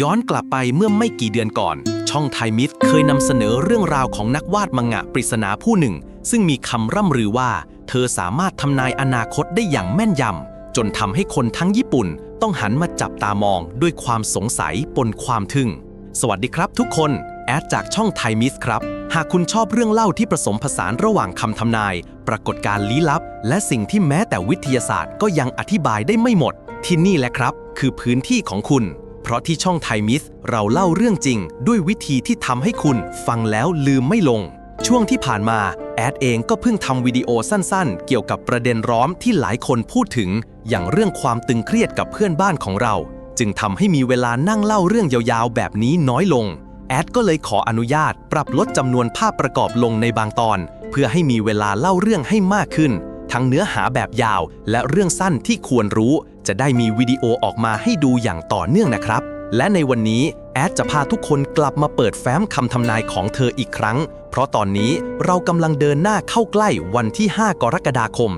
ย้อนกลับไปเมื่อไม่กี่เดือนก่อน ช่องไทยมิตรเคยนำเสนอเรื่องราวของนักวาดมังงะปริศนาผู้หนึ่ง ซึ่งมีคำร่ำรือว่า เธอสามารถทำนายอนาคตได้อย่างแม่นยำ จนทำให้คนทั้งญี่ปุ่น ต้องหันมาจับตามองด้วยความสงสัยปนความทึ่ง สวัสดีครับทุกคน แอดจากช่องไทยมิสครับ หากคุณชอบเรื่องเล่าที่ผสมผสานระหว่างคำทำนาย ปรากฏการณ์ลี้ลับ และสิ่งที่แม้แต่วิทยาศาสตร์ก็ยังอธิบายได้ไม่หมด ที่นี่แหละครับ คือพื้นที่ของคุณ เพราะที่ช่องไทยมิสเราเล่าเรื่องจริง ด้วยวิธีที่ทำให้คุณฟังแล้วลืมไม่ลง ช่วงที่ผ่านมาแอดเองก็เพิ่งทำวิดีโอสั้นๆ เกี่ยวกับประเด็นร้อมที่หลายคนพูดถึง อย่างเรื่องความตึงเครียดกับเพื่อนบ้านของเรา จึงทำให้มีเวลานั่งเล่าเรื่องยาวๆ แบบนี้น้อยลง แอดก็เลยขออนุญาตปรับลดจำนวนภาพประกอบลงในบางตอน เพื่อให้มีเวลาเล่าเรื่องให้มากขึ้น ทั้งเนื้อหาแบบยาวและเรื่องสั้นที่ควรรู้ จะได้มีวิดีโอออกมาให้ดูอย่างต่อเนื่องนะครับ และในวันนี้แอดจะพาทุกคนกลับมาเปิดแฟ้มคำทำนายของเธออีกครั้ง เพราะตอนนี้เรากำลังเดินหน้าเข้าใกล้วันที่ 5 กรกฎาคม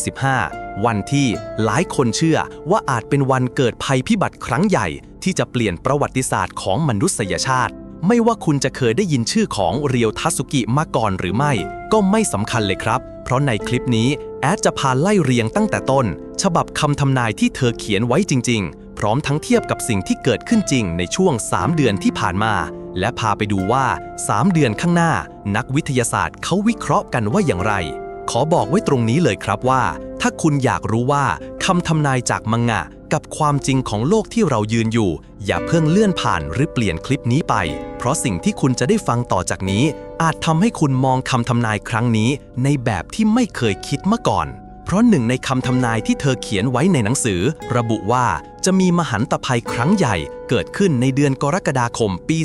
2025 วันที่หลายคนเชื่อว่าอาจเป็นวันเกิดภัยพิบัติครั้งใหญ่ ที่จะเปลี่ยนประวัติศาสตร์ของมนุษยชาติ ไม่ว่าคุณจะเคยได้ยินชื่อของเรียวทัสุกิมาก่อนหรือไม่ ก็ไม่สำคัญเลยครับ เพราะในคลิปนี้แอดจะพาไล่เรียงตั้งแต่ต้น ฉบับคำทำนายที่เธอเขียนไว้จริง ๆ พร้อมทั้งเทียบกับสิ่งที่เกิดขึ้นจริงในช่วง 3 เดือนที่ผ่านมา และพาไปดูว่า 3 เดือนข้างหน้า นักวิทยาศาสตร์เขาวิเคราะห์กันว่าอย่างไร ขอบอกไว้ตรงนี้เลยครับว่า ถ้าคุณอยากรู้ว่าคำทำนายจากมังงะ กับความจริงของโลกที่เรายืนอยู่ อย่าเพิ่งเลื่อนผ่านหรือเปลี่ยนคลิปนี้ไป เพราะสิ่งที่คุณจะได้ฟังต่อจากนี้ อาจทำให้คุณมองคำทำนายครั้งนี้ ในแบบที่ไม่เคยคิดมาก่อน เพราะหนึ่งในคำทำนายที่เธอเขียนไว้ในหนังสือ ระบุว่าจะมีมหันตภัยครั้งใหญ่เกิดขึ้นในเดือนกรกฎาคมปี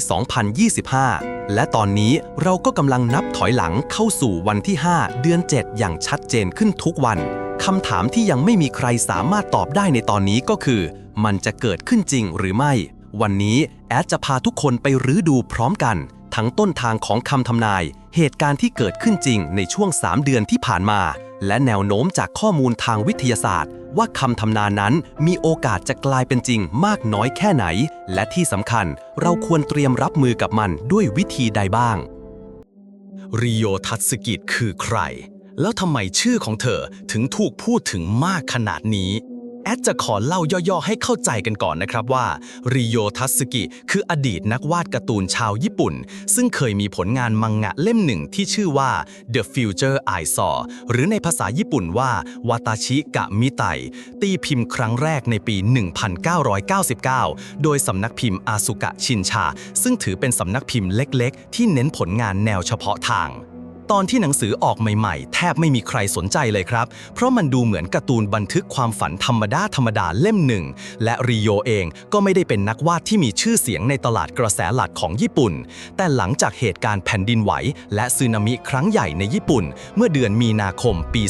2025 และตอนนี้เราก็กำลังนับถอยหลังเข้าสู่วันที่ 5 เดือน 7 อย่างชัดเจนขึ้นทุกวัน คำถามที่ยังไม่มีใครสามารถตอบได้ในตอนนี้ก็คือ มันจะเกิดขึ้นจริงหรือไม่ วันนี้แอดจะพาทุกคนไปรื้อดูพร้อมกัน ทั้งต้นทางของคำทำนาย เหตุการณ์ที่เกิดขึ้นจริงในช่วง 3 เดือนที่ผ่านมา และแนวโน้มจากข้อมูลทางวิทยาศาสตร์ ว่าคำทำนานนั้นมีโอกาสจะกลายเป็นจริงมากน้อยแค่ไหน และที่สำคัญเราควรเตรียมรับมือกับมันด้วยวิธีใดบ้างริโยทัตสกิคือใคร แล้วทำไมชื่อของเธอถึงถูกพูดถึงมากขนาดนี้ แอดจะขอเล่าย่อๆให้เข้าใจกันก่อนนะครับว่าริโยทัสึกิคืออดีตนักวาดการ์ตูนชาวญี่ปุ่น ซึ่งเคยมีผลงานมังงะเล่มหนึ่งที่ชื่อว่า The Future I Saw หรือในภาษาญี่ปุ่นว่าวาตาชิกะมิไต ตีพิมพ์ครั้งแรกในปี 1999 โดยสำนักพิมพ์อาสุกะชินชา ซึ่งถือเป็นสำนักพิมพ์เล็กๆ ที่เน้นผลงานแนวเฉพาะทาง ตอนที่หนังสือออกใหม่ๆ แทบไม่มีใครสนใจเลยครับ เพราะมันดูเหมือนการ์ตูนบันทึกความฝันธรรมดาธรรมดาเล่มหนึ่ง และริโยเองก็ไม่ได้เป็นนักวาดที่มีชื่อเสียงในตลาดกระแสหลักของญี่ปุ่น แต่หลังจากเหตุการณ์แผ่นดินไหว และสึนามิครั้งใหญ่ในญี่ปุ่น เมื่อเดือนมีนาคมปี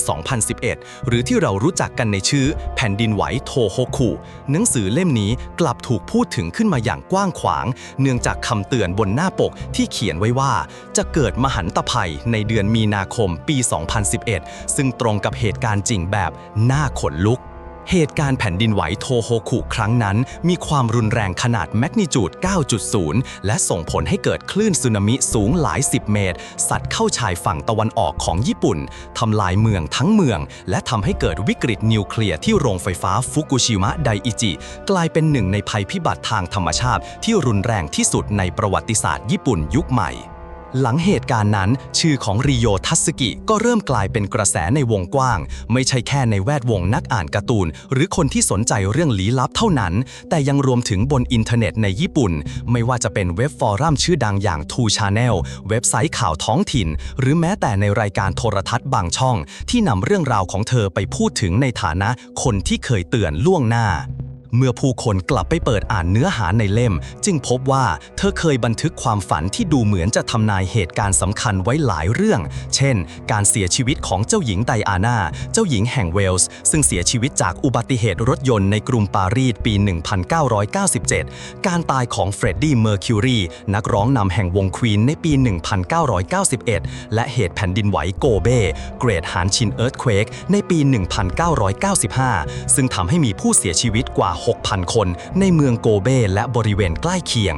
2011 หรือที่เรารู้จักกันในชื่อ แผ่นดินไหวโทโฮคุหนังสือเล่มนี้กลับถูกพูดถึงขึ้นมาอย่างกว้างขวาง เนื่องจากคำเตือนบนหน้าปกที่เขียนไว้ว่า จะเกิดมหันตภัยในเดือนมีนาคมปี 2011 ซึ่งตรงกับเหตุการณ์จริงแบบน่าขนลุก เหตุการณ์แผ่นดินไหวโทโฮคุครั้งนั้น มีความรุนแรงขนาดแมกนิจูด 9.0 และส่งผลให้เกิดคลื่นสึนามิสูงหลาย 10 เมตร สัตว์เข้าชายฝั่งตะวันออกของญี่ปุ่น ทำลายเมืองทั้งเมือง และทำให้เกิดวิกฤตนิวเคลียร์ที่โรงไฟฟ้าฟุกุชิมะไดอิจิ กลายเป็นหนึ่งในภัยพิบัติทางธรรมชาติที่รุนแรงที่สุดในประวัติศาสตร์ญี่ปุ่นยุคใหม่ หลังเหตุการณ์นั้น ชื่อของริโยทัสกิก็เริ่มกลายเป็นกระแสในวงกว้าง ไม่ใช่แค่ในแวดวงนักอ่านการ์ตูน หรือคนที่สนใจเรื่องลี้ลับเท่านั้น แต่ยังรวมถึงบนอินเทอร์เน็ตในญี่ปุ่น ไม่ว่าจะเป็นเว็บฟอรัมชื่อดังอย่าง Two Channel เว็บไซต์ข่าวท้องถิ่น หรือแม้แต่ในรายการโทรทัศน์บางช่อง ที่นำเรื่องราวของเธอไปพูดถึงในฐานะคนที่เคยเตือนล่วงหน้า เมื่อผู้คนกลับไปเปิดอ่านเนื้อหาในเล่ม จึงพบว่าเธอเคยบันทึกความฝันที่ดูเหมือนจะทำนายเหตุการณ์สำคัญไว้หลายเรื่อง เช่น การเสียชีวิตของเจ้าหญิงไดอาน่า เจ้าหญิงแห่งเวลส์ ซึ่งเสียชีวิตจากอุบัติเหตุรถยนต์ในกรุงปารีสปี 1997 การตายของเฟรดดี้เมอร์คิวรีนักร้องนำแห่งวงควีนในปี 1991 และเหตุแผ่นดินไหวโกเบ เกรดหานชินเอิร์ธเควกในปี 1995 ซึ่งทำให้มีผู้เสียชีวิตกว่า6,000 คนในเมืองโกเบและบริเวณใกล้เคียง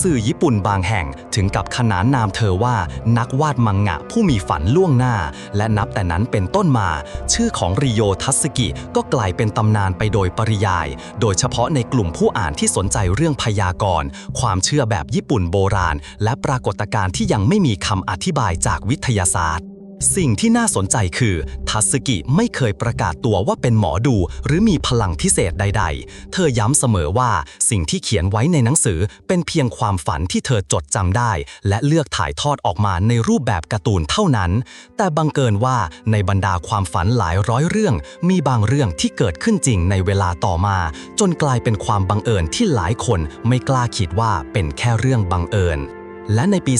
สื่อญี่ปุ่นบางแห่งถึงกับขนานนามเธอว่านักวาดมังงะผู้มีฝันล่วงหน้า และนับแต่นั้นเป็นต้นมา ชื่อของริโยทัสกิก็กลายเป็นตำนานไปโดยปริยาย โดยเฉพาะในกลุ่มผู้อ่านที่สนใจเรื่องพยากรณ์ ความเชื่อแบบญี่ปุ่นโบราณ และปรากฏการณ์ที่ยังไม่มีคำอธิบายจากวิทยาศาสตร์ สิ่งที่น่าสนใจคือ ทัสกิไม่เคยประกาศตัวว่าเป็นหมอดูหรือมีพลังพิเศษใด ๆ เธอย้ำเสมอว่าสิ่งที่เขียนไว้ในหนังสือเป็นเพียงความฝันที่เธอจดจำได้ และเลือกถ่ายทอดออกมาในรูปแบบการ์ตูนเท่านั้น แต่บังเกินว่าในบรรดาความฝันหลายร้อยเรื่อง มีบางเรื่องที่เกิดขึ้นจริงในเวลาต่อมา จนกลายเป็นความบังเอิญที่หลายคนไม่กล้าคิดว่าเป็นแค่เรื่องบังเอิญ และในปี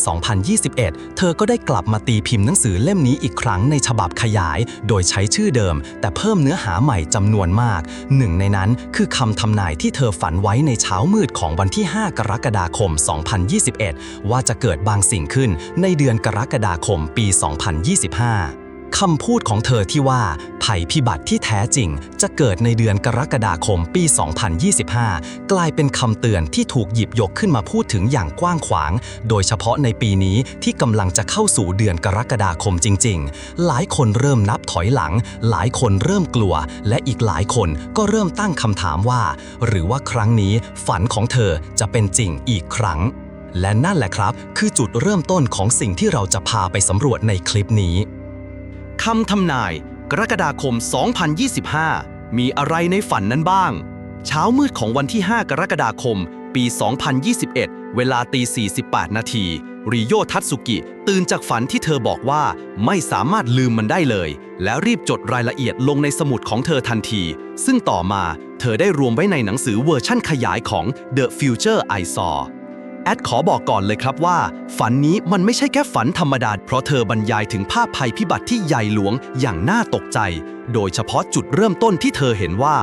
2021 เธอก็ได้กลับมาตีพิมพ์หนังสือเล่มนี้อีกครั้งในฉบับขยาย โดยใช้ชื่อเดิม แต่เพิ่มเนื้อหาใหม่จำนวนมาก หนึ่งในนั้นคือคำทำนายที่เธอฝันไว้ในเช้ามืดของวันที่ 5 กรกฎาคม 2021 ว่าจะเกิดบางสิ่งขึ้นในเดือนกรกฎาคมปี 2025 คำพูดของเธอที่ว่าภัยพิบัติที่แท้จริงจะเกิดในเดือนกรกฎาคมปี 2025 กลายเป็นคำเตือนที่ถูกหยิบยกขึ้นมาพูดถึงอย่างกว้างขวาง โดยเฉพาะในปีนี้ที่กำลังจะเข้าสู่เดือนกรกฎาคมจริง ๆ หลายคนเริ่มนับถอยหลัง หลายคนเริ่มกลัว และอีกหลายคนก็เริ่มตั้งคำถามว่า หรือว่าครั้งนี้ฝันของเธอจะเป็นจริงอีกครั้ง และนั่นแหละครับ คือจุดเริ่มต้นของสิ่งที่เราจะพาไปสำรวจในคลิปนี้ คำทำนาย กรกฎาคม 2025 มีอะไรในฝันนั้นบ้าง เช้ามืดของวันที่ 5 กรกฎาคม ปี 2021 เวลาตี48 นาที ริโยทัตสุกิ ตื่นจากฝันที่เธอบอกว่าไม่สามารถลืมมันได้เลย และรีบจดรายละเอียดลงในสมุดของเธอทันที ซึ่งต่อมาเธอได้รวมไว้ในหนังสือเวอร์ชั่นขยายของ The Future I Saw แอดขอบอกก่อนเลยครับว่า ฝันนี้มันไม่ใช่แค่ฝันธรรมดา เพราะเธอบรรยายถึงภาพภัยพิบัติที่ใหญ่หลวงอย่างน่าตกใจ โดยเฉพาะจุดเริ่มต้นที่เธอเห็นว่า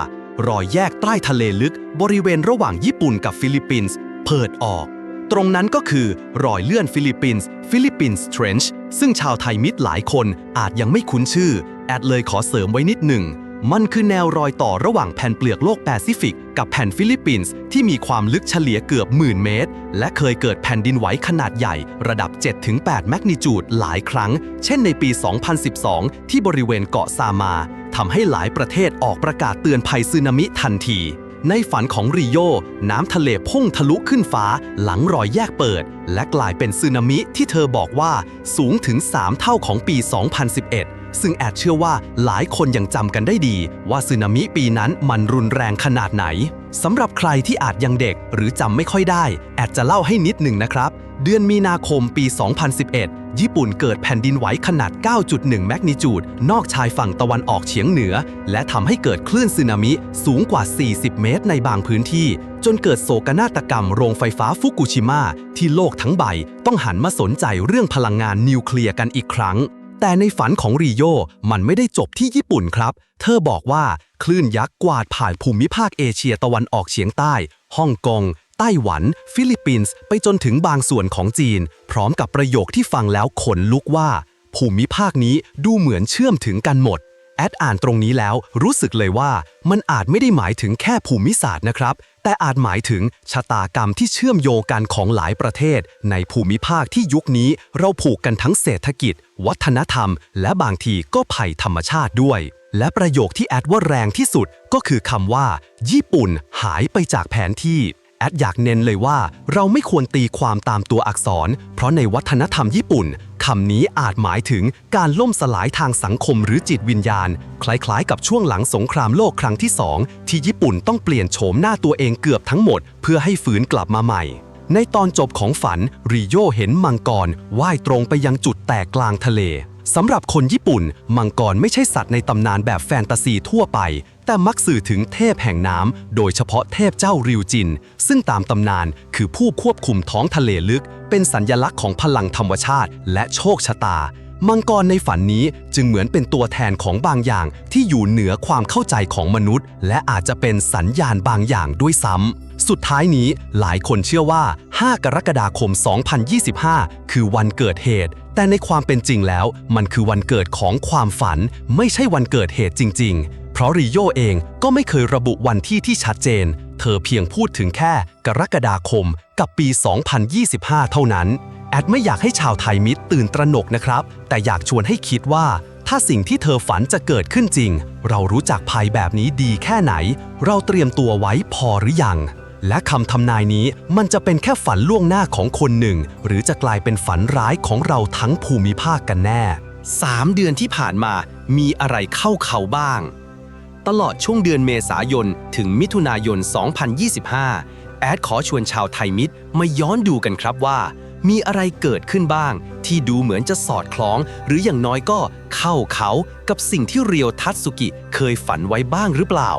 รอยแยกใต้ทะเลลึก บริเวณระหว่างญี่ปุ่นกับฟิลิปปินส์เปิดออก ตรงนั้นก็คือ รอยเลื่อนฟิลิปปินส์ฟิลิปปินส์เทรนช์ซึ่งชาวไทยมิตรหลายคนอาจยังไม่คุ้นชื่อ แอดเลยขอเสริมไว้นิดหนึ่ง มันคือแนวรอยต่อระหว่างแผ่นเปลือกโลกแปซิฟิก กับแผ่นฟิลิปปินส์ที่มีความลึกเฉลี่ยเกือบหมื่นเมตร และเคยเกิดแผ่นดินไหวขนาดใหญ่ ระดับ 7-8 แมกนิจูดหลายครั้ง เช่นในปี 2012 ที่บริเวณเกาะซามาทำให้หลายประเทศออกประกาศเตือนภัยสึนามิทันที ในฝันของริโย น้ำทะเลพุ่งทะลุขึ้นฟ้า หลังรอยแยกเปิด และกลายเป็นสึนามิที่เธอบอกว่าสูงถึง 3 เท่าของปี 2011 ซึ่งแอดเชื่อว่าหลายคนยังจำกันได้ดี ว่าสึนามิปีนั้นมันรุนแรงขนาดไหนสำหรับใครที่อาจยังเด็กหรือจำไม่ค่อยได้ แอดจะเล่าให้นิดหนึ่งนะครับ เดือนมีนาคมปี 2011 ญี่ปุ่นเกิดแผ่นดินไหวขนาด 9.1 แมกนิจูด นอกชายฝั่งตะวันออกเฉียงเหนือ และทำให้เกิดคลื่นสึนามิสูงกว่า 40 เมตรในบางพื้นที่ จนเกิดโศกนาฏกรรมโรงไฟฟ้าฟุกุชิมะที่โลกทั้งใบ ต้องหันมาสนใจเรื่องพลังงานนิวเคลียร์กันอีกครั้ง แต่ในฝันของรีโยมันไม่ได้จบที่ญี่ปุ่นครับ เธอบอกว่าคลื่นยักษ์กวาดผ่านภูมิภาคเอเชียตะวันออกเฉียงใต้ฮ่องกง ไต้หวัน ฟิลิปปินส์ ไปจนถึงบางส่วนของจีน พร้อมกับประโยคที่ฟังแล้วขนลุกว่า ภูมิภาคนี้ดูเหมือนเชื่อมถึงกันหมด แอดอ่านตรงนี้แล้วรู้สึกเลยว่ามันอาจไม่ได้หมายถึงแค่ภูมิศาสตร์นะครับ แต่อาจหมายถึงชะตากรรมที่เชื่อมโยงกันของหลายประเทศ ในภูมิภาคที่ยุคนี้เราผูกกันทั้งเศรษฐกิจ วัฒนธรรม และบางทีก็ภัยธรรมชาติด้วย และประโยคที่แอดว่าแรงที่สุดก็คือคำว่า ญี่ปุ่นหายไปจากแผนที่ แอดอยากเน้นเลยว่าเราไม่ควรตีความตามตัวอักษร เพราะในวัฒนธรรมญี่ปุ่นคำนี้อาจหมายถึงการล่มสลายทางสังคมหรือจิตวิญญาณ คล้ายๆ กับช่วงหลังสงครามโลกครั้งที่สองที่ญี่ปุ่นต้องเปลี่ยนโฉมหน้าตัวเองเกือบทั้งหมด เพื่อให้ฝืนกลับมาใหม่ ในตอนจบของฝันริโยเห็นมังกรว่ายตรงไปยังจุดแตกกลางทะเล สำหรับคนญี่ปุ่น มังกรไม่ใช่สัตว์ในตำนานแบบแฟนตาซีทั่วไป แต่มักสื่อถึงเทพแห่งน้ำ โดยเฉพาะเทพเจ้าริวจิน ซึ่งตามตำนานคือผู้ควบคุมท้องทะเลลึก เป็นสัญญลักษณ์ของพลังธรรมชาติและโชคชะตา มังกรในฝันนี้จึงเหมือนเป็นตัวแทนของบางอย่างที่อยู่เหนือความเข้าใจของมนุษย์ และอาจจะเป็นสัญญาณบางอย่างด้วยซ้ำ สุดท้ายนี้หลายคนเชื่อว่า 5 กรกฎาคม 2025 คือวันเกิดเหตุ แต่ในความเป็นจริงแล้ว มันคือวันเกิดของความฝัน ไม่ใช่วันเกิดเหตุจริง ๆ เพราะริโยเองก็ไม่เคยระบุวันที่ที่ชัดเจน เธอเพียงพูดถึงแค่กรกฎาคมกับปี 2025 เท่านั้น แอดไม่อยากให้ชาวไทยมิตรตื่นตระหนกนะครับ แต่อยากชวนให้คิดว่า ถ้าสิ่งที่เธอฝันจะเกิดขึ้นจริง เรารู้จักภัยแบบนี้ดีแค่ไหน เราเตรียมตัวไว้พอหรือยัง และคำทำนายนี้มันจะเป็นแค่ฝันล่วงหน้าของคนหนึ่ง หรือจะกลายเป็นฝันร้ายของเราทั้งภูมิภาคกันแน่ 3 เดือนที่ผ่านมามีอะไรเข้าเขาบ้าง ตลอดช่วงเดือนเมษายนถึงมิถุนายน 2025 แอดขอชวนชาวไทยมิตรมาย้อนดูกันครับว่า มีอะไรเกิดขึ้นบ้าง ที่ดูเหมือนจะสอดคล้อง หรืออย่างน้อยก็เข้าเขากับสิ่งที่เรียวทัตสุกิเคยฝันไว้บ้างหรือเปล่า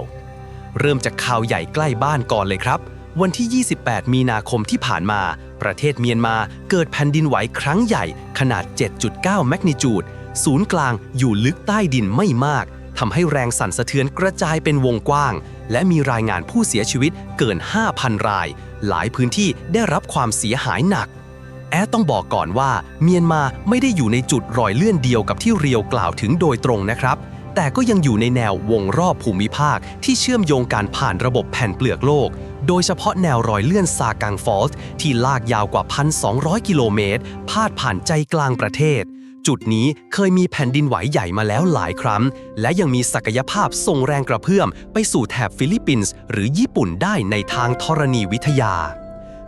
เริ่มจากข่าวใหญ่ใกล้บ้านก่อนเลยครับ วันที่ 28 มีนาคมที่ผ่านมา ประเทศเมียนมาเกิดแผ่นดินไหวครั้งใหญ่ขนาด 7.9 แมกนิจูด ศูนย์กลางอยู่ลึกใต้ดินไม่มากทำให้แรงสั่นสะเทือนกระจายเป็นวงกว้าง และมีรายงานผู้เสียชีวิตเกิน 5,000 ราย หลายพื้นที่ได้รับความเสียหายหนัก แอดต้องบอกก่อนว่าเมียนมาไม่ได้อยู่ในจุดรอยเลื่อนเดียวกับที่เรียวกล่าวถึงโดยตรงนะครับ แต่ก็ยังอยู่ในแนววงรอบภูมิภาค ที่เชื่อมโยงการผ่านระบบแผ่นเปลือกโลก โดยเฉพาะแนวรอยเลื่อนซากังฟอลส์ที่ลากยาวกว่า 1,200 กิโลเมตร พาดผ่านใจกลางประเทศ จุดนี้เคยมีแผ่นดินไหวใหญ่มาแล้วหลายครั้ง และยังมีศักยภาพส่งแรงกระเพื่อม ไปสู่แถบฟิลิปปินส์หรือญี่ปุ่นได้ในทางธรณีวิทยา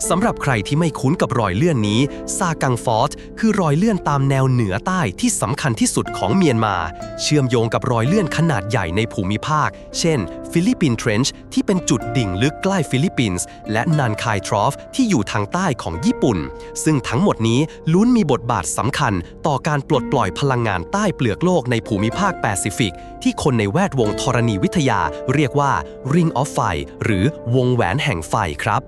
สำหรับใครที่ไม่คุ้นกับรอยเลื่อนนี้ซากังฟอร์ตคือรอยเลื่อนตามแนวเหนือใต้ที่สำคัญที่สุดของเมียนมา เชื่อมโยงกับรอยเลื่อนขนาดใหญ่ในภูมิภาค เช่น ฟิลิปปินเทรนช์ที่เป็นจุดดิ่งลึกใกล้ฟิลิปปินส์และนันคายทรอฟที่อยู่ทางใต้ของญี่ปุ่น ซึ่งทั้งหมดนี้ลุ้นมีบทบาทสำคัญ ต่อการปลดปล่อยพลังงานใต้เปลือกโลกในภูมิภาคแปซิฟิก ที่คนในแวดวงธรณีวิทยา เรียกว่า Ring of Fire หรือวงแหวนแห่งไฟครับ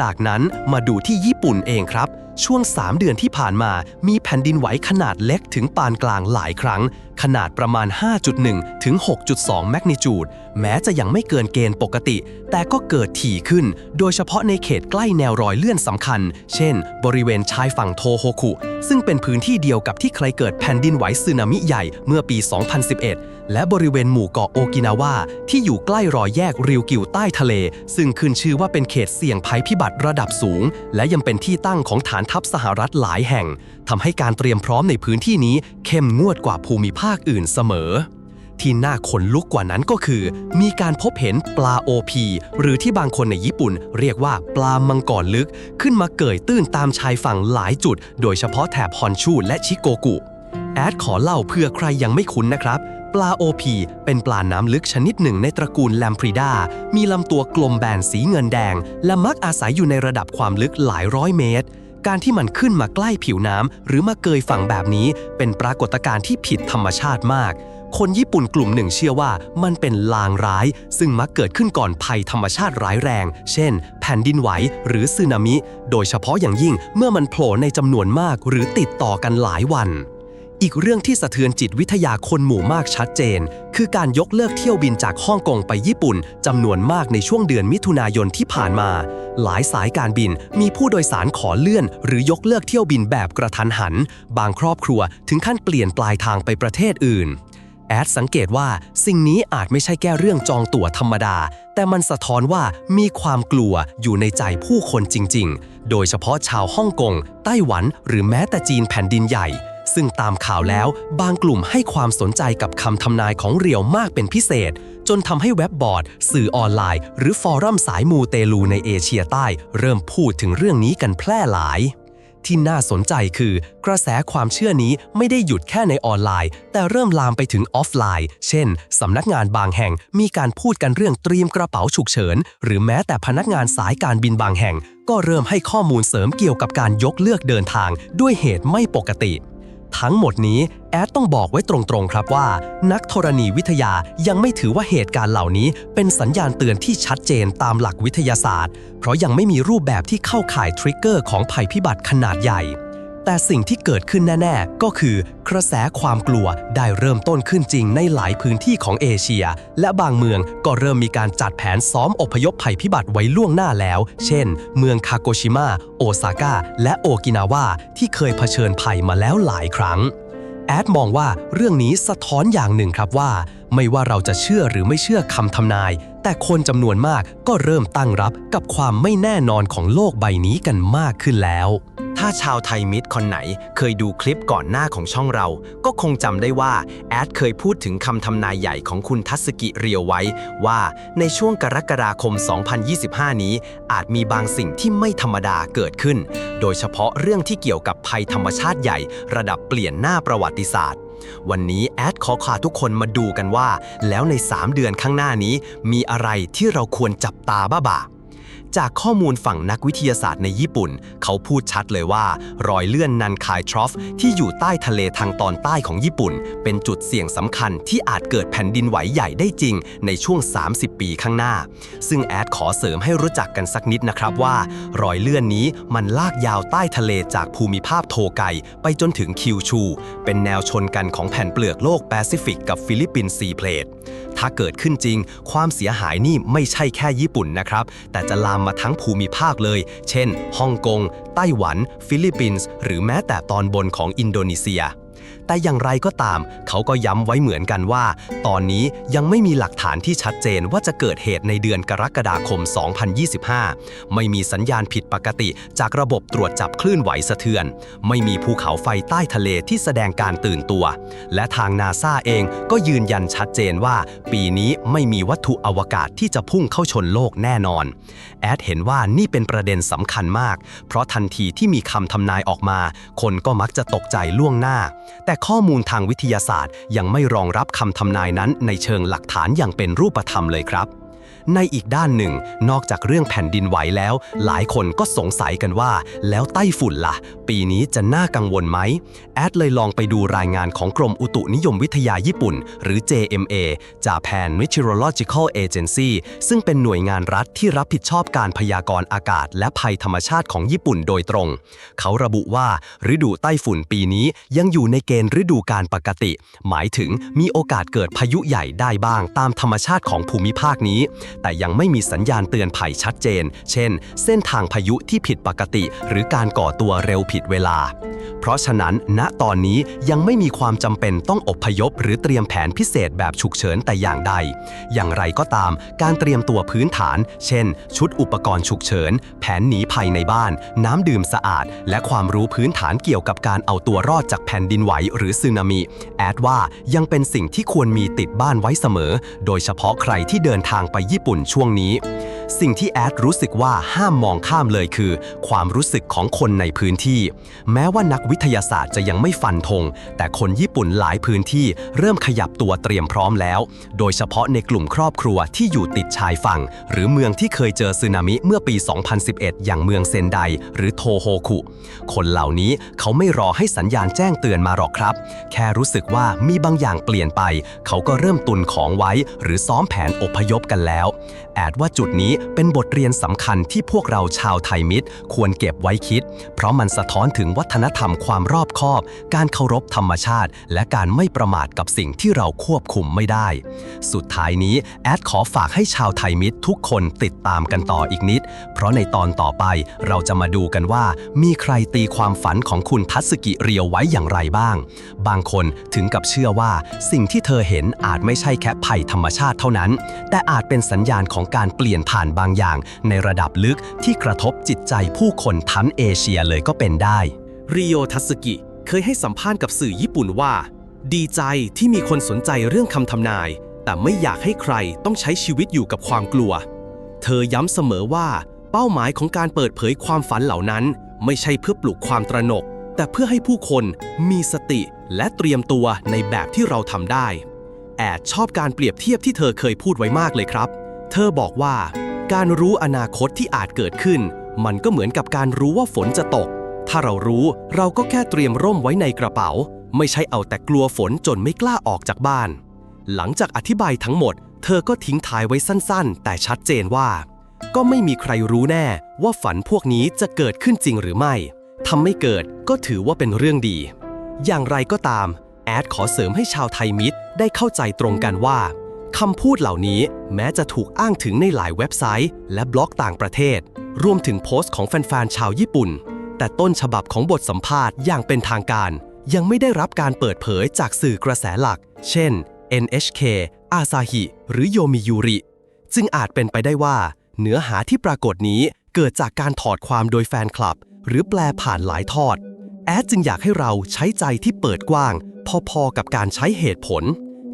จากนั้นมาดูที่ญี่ปุ่นเองครับช่วง 3 เดือนที่ผ่านมามีแผ่นดินไหวขนาดเล็กถึงปานกลางหลายครั้ง ขนาดประมาณ 5.1 ถึง 6.2 แมกนิจูด แม้จะยังไม่เกินเกณฑ์ปกติ แต่ก็เกิดถี่ขึ้น โดยเฉพาะในเขตใกล้แนวรอยเลื่อนสำคัญ เช่น บริเวณชายฝั่งโทโฮคุ ซึ่งเป็นพื้นที่เดียวกับที่เคยเกิดแผ่นดินไหวสึนามิใหญ่เมื่อปี 2011 และบริเวณหมู่เกาะโอกินาวาที่อยู่ใกล้รอยแยกริวกิวใต้ทะเล ซึ่งขึ้นชื่อว่าเป็นเขตเสี่ยงภัยพิบัติระดับสูง และยังเป็นที่ตั้งของฐานทัพสหรัฐหลายแห่งทำให้การเตรียมพร้อมในพื้นที่นี้เข้มงวดกว่าภูมิภาคอื่นเสมอ ที่น่าขนลุกกว่านั้นก็คือ มีการพบเห็นปลาโอพีหรือที่บางคนในญี่ปุ่น เรียกว่าปลามังกรลึก ขึ้นมาเกยตื้นตามชายฝั่งหลายจุด โดยเฉพาะแถบฮอนชูและชิโกกุแอดขอเล่าเพื่อใครยังไม่คุ้นนะครับ ปลาโอพีเป็นปลาน้ำลึกชนิดหนึ่งในตระกูลแลมพรีดา มีลำตัวกลมแบนสีเงินแดง และมักอาศัยอยู่ในระดับความลึกหลายร้อยเมตร การที่มันขึ้นมาใกล้ผิวน้ำหรือมาเกยฝั่งแบบนี้ เป็นปรากฏการณ์ที่ผิดธรรมชาติมาก คนญี่ปุ่นกลุ่มหนึ่งเชื่อว่ามันเป็นลางร้าย ซึ่งมักเกิดขึ้นก่อนภัยธรรมชาติร้ายแรง เช่น แผ่นดินไหวหรือสึนามิ โดยเฉพาะอย่างยิ่งเมื่อมันโผล่ในจำนวนมากหรือติดต่อกันหลายวัน อีกเรื่องที่สะเทือนจิตวิทยาคนหมู่มากชัดเจน คือการยกเลิกเที่ยวบินจากฮ่องกงไปญี่ปุ่นจำนวนมากในช่วงเดือนมิถุนายนที่ผ่านมา หลายสายการบินมีผู้โดยสารขอเลื่อน หรือยกเลิกเที่ยวบินแบบกระทันหัน บางครอบครัวถึงขั้นเปลี่ยนปลายทางไปประเทศอื่น แอดสังเกตว่าสิ่งนี้อาจไม่ใช่แค่เรื่องจองตั๋วธรรมดา แต่มันสะท้อนว่ามีความกลัวอยู่ในใจผู้คนจริง ๆ โดยเฉพาะชาวฮ่องกงไต้หวัน หรือแม้แต่จีนแผ่นดินใหญ่ ซึ่งตามข่าวแล้วบางกลุ่มให้ความสนใจกับคำทำนายของเรียวมากเป็นพิเศษ จนทำให้เว็บบอร์ด สื่อออนไลน์ หรือฟอรัมสายมูเตลูในเอเชียใต้ เริ่มพูดถึงเรื่องนี้กันแพร่หลาย ที่น่าสนใจคือ กระแสความเชื่อนี้ไม่ได้หยุดแค่ในออนไลน์ แต่เริ่มลามไปถึงออฟไลน์ เช่นสำนักงานบางแห่งมีการพูดกันเรื่องเตรียมกระเป๋าฉุกเฉิน หรือแม้แต่พนักงานสายการบินบางแห่ง ก็เริ่มให้ข้อมูลเสริมเกี่ยวกับการยกเลิกเดินทางด้วยเหตุไม่ปกติ ทั้งหมดนี้แอดต้องบอกไว้ตรงๆครับว่า นักธรณีวิทยายังไม่ถือว่าเหตุการณ์เหล่านี้ เป็นสัญญาณเตือนที่ชัดเจนตามหลักวิทยาศาสตร์ เพราะยังไม่มีรูปแบบที่เข้าข่ายทริกเกอร์ของภัยพิบัติขนาดใหญ่ แต่สิ่งที่เกิดขึ้นแน่ ๆ ก็คือกระแสความกลัวได้เริ่มต้นขึ้นจริงในหลายพื้นที่ของเอเชีย และบางเมืองก็เริ่มมีการจัดแผนซ้อมอพยพภัยพิบัติไว้ล่วงหน้าแล้ว เช่น เมืองคาโกชิมะโอซาก้า และโอกินาวาที่เคยเผชิญภัยมาแล้วหลายครั้ง แอดมองว่าเรื่องนี้สะท้อนอย่างหนึ่งครับว่า ไม่ว่าเราจะเชื่อหรือไม่เชื่อคำทำนาย แต่คนจำนวนมากก็เริ่มตั้งรับกับความไม่แน่นอนของโลกใบนี้กันมากขึ้นแล้ว ถ้าชาวไทยมิตรคนไหนเคยดูคลิปก่อนหน้าของช่องเรา ก็คงจำได้ว่าแอดเคยพูดถึงคำทำนายใหญ่ของคุณทัศกิเรียวไว้ ว่าในช่วงกรกฎาคม 2025 นี้ อาจมีบางสิ่งที่ไม่ธรรมดาเกิดขึ้น โดยเฉพาะเรื่องที่เกี่ยวกับภัยธรรมชาติใหญ่ ระดับเปลี่ยนหน้าประวัติศาสตร์วันนี้แอดขอพาทุกคนมาดูกันว่า แล้วใน 3 เดือนข้างหน้านี้ มีอะไรที่เราควรจับตาบ้าบ่า จากข้อมูลฝั่งนักวิทยาศาสตร์ในญี่ปุ่น เขาพูดชัดเลยว่า รอยเลื่อนนันคายทรอฟที่อยู่ใต้ทะเลทางตอนใต้ของญี่ปุ่น เป็นจุดเสี่ยงสำคัญที่อาจเกิดแผ่นดินไหวใหญ่ได้จริง ในช่วง 30 ปีข้างหน้า ซึ่งแอดขอเสริมให้รู้จักกันสักนิดนะครับว่า รอยเลื่อนนี้มันลากยาวใต้ทะเลจากภูมิภาคโทไกไปจนถึงคิวชู เป็นแนวชนกันของแผ่นเปลือกโลกแปซิฟิกกับฟิลิปปินส์ซีเพลทถ้าเกิดขึ้นจริง ความเสียหายนี่ไม่ใช่แค่ญี่ปุ่นนะครับ แต่จะลามมาทั้งภูมิภาคเลย เช่น ฮ่องกง ไต้หวัน ฟิลิปปินส์ หรือแม้แต่ตอนบนของอินโดนีเซียแต่อย่างไรก็ตาม เขาก็ย้ำไว้เหมือนกันว่า ตอนนี้ยังไม่มีหลักฐานที่ชัดเจนว่าจะเกิดเหตุในเดือนกรกฎาคม 2025 ไม่มีสัญญาณผิดปกติ จากระบบตรวจจับคลื่นไหวสะเทือน ไม่มีภูเขาไฟใต้ทะเลที่แสดงการตื่นตัว และทางนาซาเองก็ยืนยันชัดเจนว่า ปีนี้ไม่มีวัตถุอวกาศที่จะพุ่งเข้าชนโลกแน่นอน แอดเห็นว่านี่เป็นประเด็นสำคัญมาก เพราะทันทีที่มีคำทำนายออกมา คนก็มักจะตกใจล่วงหน้า แต่แต่ข้อมูลทางวิทยาศาสตร์ยังไม่รองรับคำทำนายนั้นในเชิงหลักฐานอย่างเป็นรูปธรรมเลยครับ ในอีกด้านหนึ่ง นอกจากเรื่องแผ่นดินไหวแล้ว หลายคนก็สงสัยกันว่า แล้วไต้ฝุ่นล่ะ ปีนี้จะน่ากังวลไหม แอดเลยลองไปดูรายงานของกรมอุตุนิยมวิทยาญี่ปุ่น หรือ JMA Japan Meteorological Agency ซึ่งเป็นหน่วยงานรัฐที่รับผิดชอบการพยากรณ์อากาศ และภัยธรรมชาติของญี่ปุ่นโดยตรง เขาระบุว่าฤดูไต้ฝุ่นปีนี้ยังอยู่ในเกณฑ์ฤดูการปกติ หมายถึงมีโอกาสเกิดพายุใหญ่ได้บ้างตามธรรมชาติของภูมิภาคนี้แต่ยังไม่มีสัญญาณเตือนภัยชัดเจน เช่น เส้นทางพายุที่ผิดปกติ หรือการก่อตัวเร็วผิดเวลา เพราะฉะนั้น ณตอนนี้ยังไม่มีความจำเป็นต้องอพยพ หรือเตรียมแผนพิเศษแบบฉุกเฉินแต่อย่างใด อย่างไรก็ตาม การเตรียมตัวพื้นฐาน เช่น ชุดอุปกรณ์ฉุกเฉิน แผนหนีภัยในบ้าน น้ำดื่มสะอาด และความรู้พื้นฐานเกี่ยวกับการเอาตัวรอดจากแผ่นดินไหวหรือสึนามิ แอดว่ายังเป็นสิ่งที่ควรมีติดบ้านไว้เสมอ โดยเฉพาะใครที่เดินทางไปญี่่ปุ่นช่วงนี้ สิ่งที่แอดรู้สึกว่าห้ามมองข้ามเลยคือ ความรู้สึกของคนในพื้นที่ แม้ว่านักวิทยาศาสตร์จะยังไม่ฟันธงแต่คนญี่ปุ่นหลายพื้นที่เริ่มขยับตัวเตรียมพร้อมแล้ว โดยเฉพาะในกลุ่มครอบครัวที่อยู่ติดชายฝั่ง หรือเมืองที่เคยเจอสึนามิเมื่อปี 2011 อย่างเมืองเซนได หรือโทโฮคุ คนเหล่านี้เขาไม่รอให้สัญญาณแจ้งเตือนมาหรอกครับ แค่รู้สึกว่ามีบางอย่างเปลี่ยนไป เขาก็เริ่มตุนของไว้ หรือซ้อมแผนอพยพกันแล้วแอดว่าจุดนี้เป็นบทเรียนสำคัญที่พวกเราชาวไทยมิตร ควรเก็บไว้คิด เพราะมันสะท้อนถึงวัฒนธรรมความรอบคอบ การเคารพธรรมชาติ และการไม่ประมาทกับสิ่งที่เราควบคุมไม่ได้ สุดท้ายนี้แอดขอฝากให้ชาวไทยมิตรทุกคนติดตามกันต่ออีกนิด เพราะในตอนต่อไปเราจะมาดูกันว่า มีใครตีความฝันของคุณทัศกิเรียวไว้อย่างไรบ้าง บางคนถึงกับเชื่อว่า สิ่งที่เธอเห็นอาจไม่ใช่แค่ภัยธรรมชาติเท่านั้น แต่อาจเป็นสัญญาณของการเปลี่ยนผ่านบางอย่าง ในระดับลึกที่กระทบจิตใจผู้คนทั้งเอเชียเลยก็เป็นได้ริโอทัสกิ เคยให้สัมภาษณ์กับสื่อญี่ปุ่นว่า ดีใจที่มีคนสนใจเรื่องคำทำนาย แต่ไม่อยากให้ใครต้องใช้ชีวิตอยู่กับความกลัว เธอย้ำเสมอว่า เป้าหมายของการเปิดเผยความฝันเหล่านั้น ไม่ใช่เพื่อปลุกความตระหนก แต่เพื่อให้ผู้คนมีสติและเตรียมตัวในแบบที่เราทำได้ แอดชอบการเปรียบเทียบที่เธอเคยพูดไว้มากเลยครับ เธอบอกว่า การรู้อนาคตที่อาจเกิดขึ้น มันก็เหมือนกับการรู้ว่าฝนจะตก ถ้าเรารู้เราก็แค่เตรียมร่มไว้ในกระเป๋า ไม่ใช่เอาแต่กลัวฝนจนไม่กล้าออกจากบ้าน หลังจากอธิบายทั้งหมด เธอก็ทิ้งท้ายไว้สั้นๆ แต่ชัดเจนว่า ก็ไม่มีใครรู้แน่ว่าฝันพวกนี้จะเกิดขึ้นจริงหรือไม่ทำไม่เกิดก็ถือว่าเป็นเรื่องดี อย่างไรก็ตาม แอดขอเสริมให้ชาวไทยมิตรได้เข้าใจตรงกันว่า คำพูดเหล่านี้แม้จะถูกอ้างถึงในหลายเว็บไซต์ และบล็อกต่างประเทศ รวมถึงโพสต์ของแฟนๆชาวญี่ปุ่น แต่ต้นฉบับของบทสัมภาษณ์อย่างเป็นทางการ ยังไม่ได้รับการเปิดเผยจากสื่อกระแสหลัก เช่น NHK อาซาฮิ หรือโยมิยูริ จึงอาจเป็นไปได้ว่า เนื้อหาที่ปรากฏนี้เกิดจากการถอดความโดยแฟนคลับ หรือแปลผ่านหลายทอด แอดจึงอยากให้เราใช้ใจที่เปิดกว้าง พอๆกับการใช้เหตุผล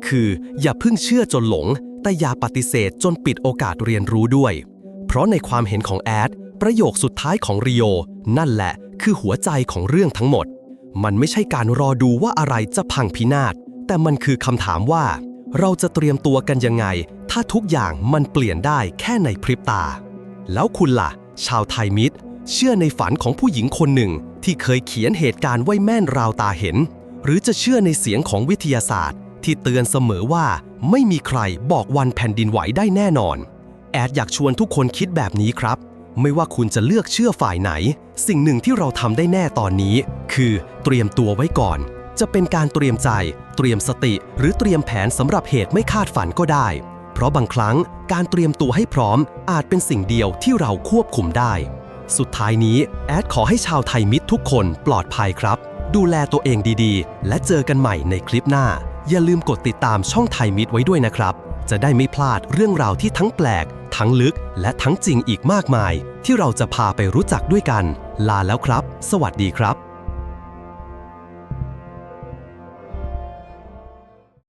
คืออย่าเพิ่งเชื่อจนหลง แต่อย่าปฏิเสธจนปิดโอกาสเรียนรู้ด้วย เพราะในความเห็นของแอด ประโยคสุดท้ายของริโอ นั่นแหละ คือหัวใจของเรื่องทั้งหมด มันไม่ใช่การรอดูว่าอะไรจะพังพินาศ แต่มันคือคำถามว่า เราจะเตรียมตัวกันยังไง ถ้าทุกอย่างมันเปลี่ยนได้แค่ในพริบตา แล้วคุณล่ะ ชาวไทยมิตร เชื่อในฝันของผู้หญิงคนหนึ่ง ที่เคยเขียนเหตุการณ์ไว้แม่นราวตาเห็น หรือจะเชื่อในเสียงของวิทยาศาสตร์ ที่เตือนเสมอว่าไม่มีใครบอกวันแผ่นดินไหวได้แน่นอน แอดอยากชวนทุกคนคิดแบบนี้ครับ ไม่ว่าคุณจะเลือกเชื่อฝ่ายไหน สิ่งหนึ่งที่เราทำได้แน่ตอนนี้ คือเตรียมตัวไว้ก่อน จะเป็นการเตรียมใจ เตรียมสติ หรือเตรียมแผนสำหรับเหตุไม่คาดฝันก็ได้ เพราะบางครั้งการเตรียมตัวให้พร้อม อาจเป็นสิ่งเดียวที่เราควบคุมได้ สุดท้ายนี้แอดขอให้ชาวไทยมิตรทุกคนปลอดภัยครับ ดูแลตัวเองดีๆ และเจอกันใหม่ในคลิปหน้า อย่าลืมกดติดตามช่องไทยมิตรไว้ด้วยนะครับ จะได้ไม่พลาดเรื่องราวที่ทั้งแปลก ทั้งลึก และทั้งจริงอีกมากมาย ที่เราจะพาไปรู้จักด้วยกัน ลาแล้วครับ สวัสดีครับ